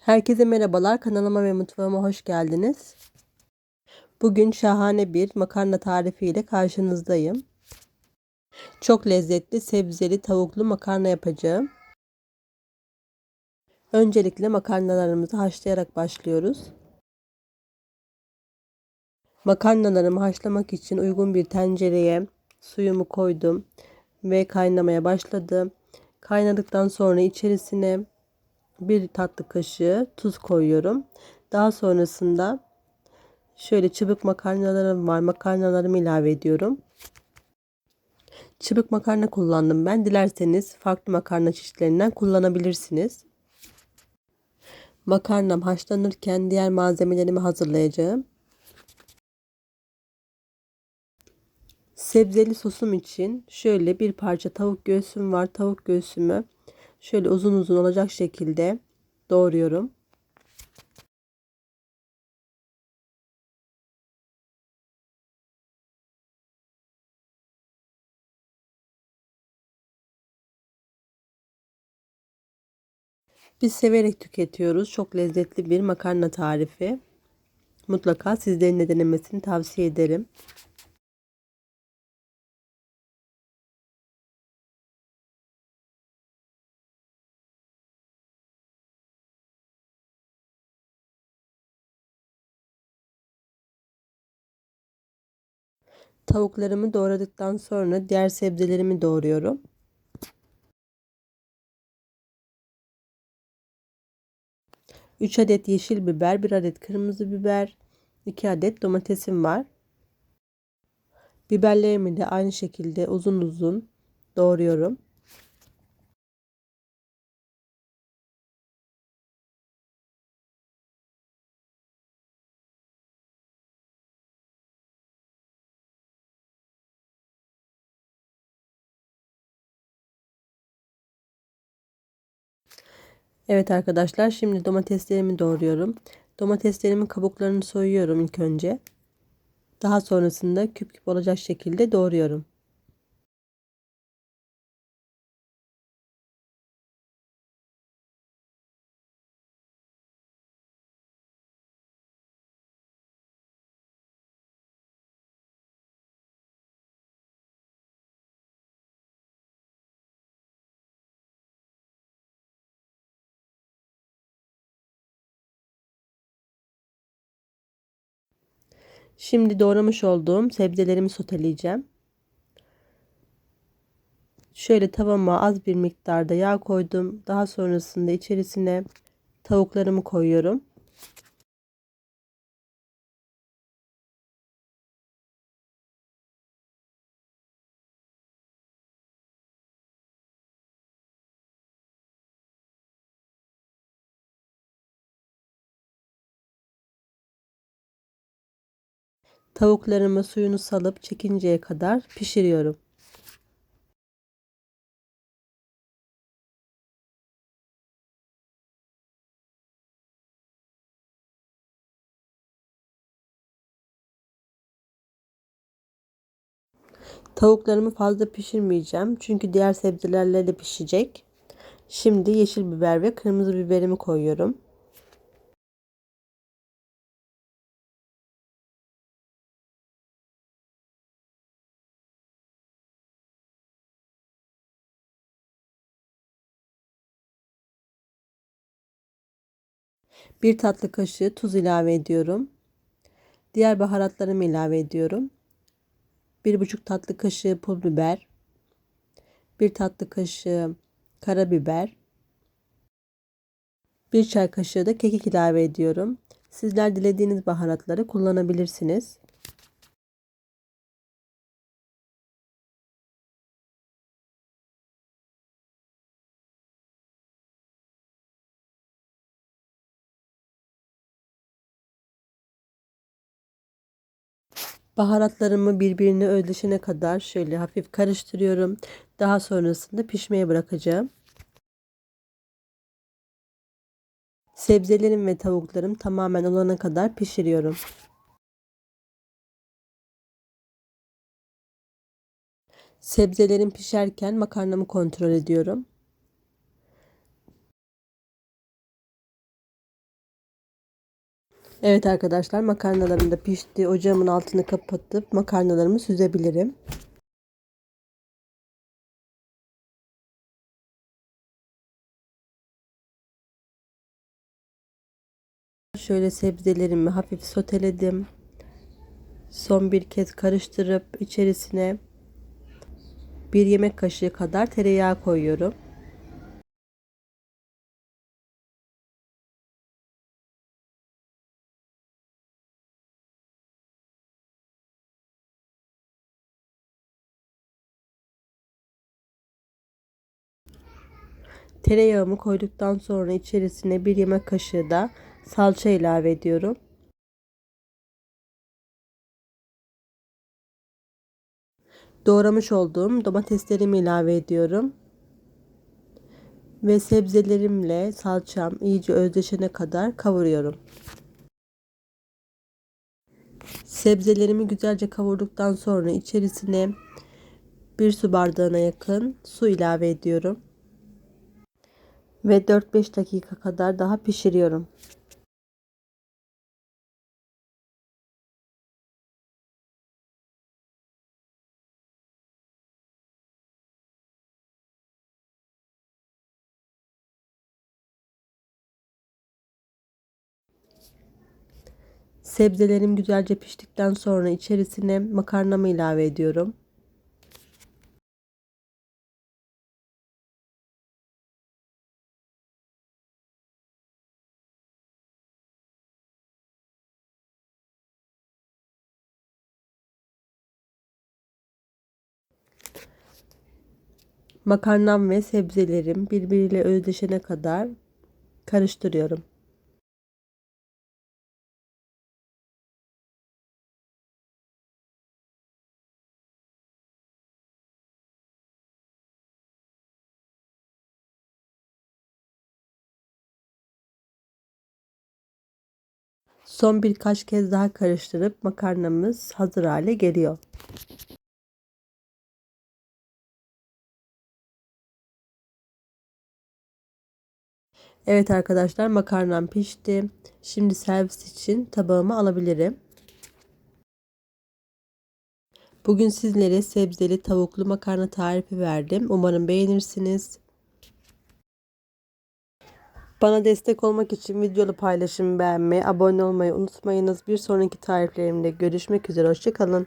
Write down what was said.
Herkese merhabalar. Kanalıma ve mutfağıma hoş geldiniz. Bugün şahane bir makarna tarifi ile karşınızdayım. Çok lezzetli sebzeli tavuklu makarna yapacağım. Öncelikle makarnalarımızı haşlayarak başlıyoruz. Makarnalarımı haşlamak için uygun bir tencereye suyumu koydum ve kaynamaya başladı. Kaynadıktan sonra içerisine bir tatlı kaşığı tuz koyuyorum. Daha sonrasında şöyle çubuk makarnalarım var. Makarnalarımı ilave ediyorum. Çubuk makarna kullandım ben. Dilerseniz farklı makarna çeşitlerinden kullanabilirsiniz. Makarnam haşlanırken diğer malzemelerimi hazırlayacağım. Sebzeli sosum için şöyle bir parça tavuk göğsüm var. Tavuk göğsümü şöyle uzun uzun olacak şekilde doğruyorum. Biz severek tüketiyoruz. Çok lezzetli bir makarna tarifi. Mutlaka sizlerin de denemesini tavsiye ederim. Tavuklarımı doğradıktan sonra diğer sebzelerimi doğruyorum. Üç adet yeşil biber, bir adet kırmızı biber, iki adet domatesim var. Biberlerimi de aynı şekilde uzun uzun doğruyorum. Evet arkadaşlar şimdi domateslerimi doğruyorum. Domateslerimin kabuklarını soyuyorum ilk önce. Daha sonrasında küp küp olacak şekilde doğruyorum. Şimdi doğramış olduğum sebzelerimi soteleyeceğim. Şöyle tavama az bir miktarda yağ koydum. Daha sonrasında içerisine tavuklarımı koyuyorum. Tavuklarımı suyunu salıp çekinceye kadar pişiriyorum. Tavuklarımı fazla pişirmeyeceğim. Çünkü diğer sebzelerle de pişecek. Şimdi yeşil biber ve kırmızı biberimi koyuyorum. Bir tatlı kaşığı tuz ilave ediyorum. Diğer baharatlarımı ilave ediyorum. Bir buçuk tatlı kaşığı pul biber. Bir tatlı kaşığı karabiber. Bir çay kaşığı da kekik ilave ediyorum. Sizler dilediğiniz baharatları kullanabilirsiniz. Baharatlarımı birbirine özleşene kadar şöyle hafif karıştırıyorum. Daha sonrasında pişmeye bırakacağım. Sebzelerim ve tavuklarım tamamen olana kadar pişiriyorum. Sebzelerim pişerken makarnamı kontrol ediyorum. Evet arkadaşlar makarnalarım da pişti. Ocağımın altını kapatıp makarnalarımı süzebilirim. Şöyle sebzelerimi hafif soteledim. Son bir kez karıştırıp içerisine bir yemek kaşığı kadar tereyağı koyuyorum. Tereyağımı koyduktan sonra içerisine bir yemek kaşığı da salça ilave ediyorum. Doğramış olduğum domateslerimi ilave ediyorum. Ve sebzelerimle salçam iyice özleşene kadar kavuruyorum. Sebzelerimi güzelce kavurduktan sonra içerisine bir su bardağına yakın su ilave ediyorum ve 4-5 dakika kadar daha pişiriyorum. Sebzelerim güzelce piştikten sonra içerisine makarnamı ilave ediyorum. Makarnam ve sebzelerim birbiriyle özdeşene kadar karıştırıyorum. Son birkaç kez daha karıştırıp makarnamız hazır hale geliyor. Evet arkadaşlar makarnam pişti. Şimdi servis için tabağıma alabilirim. Bugün sizlere sebzeli tavuklu makarna tarifi verdim. Umarım beğenirsiniz. Bana destek olmak için videolu paylaşım beğenmeyi, abone olmayı unutmayınız. Bir sonraki tariflerimde görüşmek üzere. Hoşçakalın.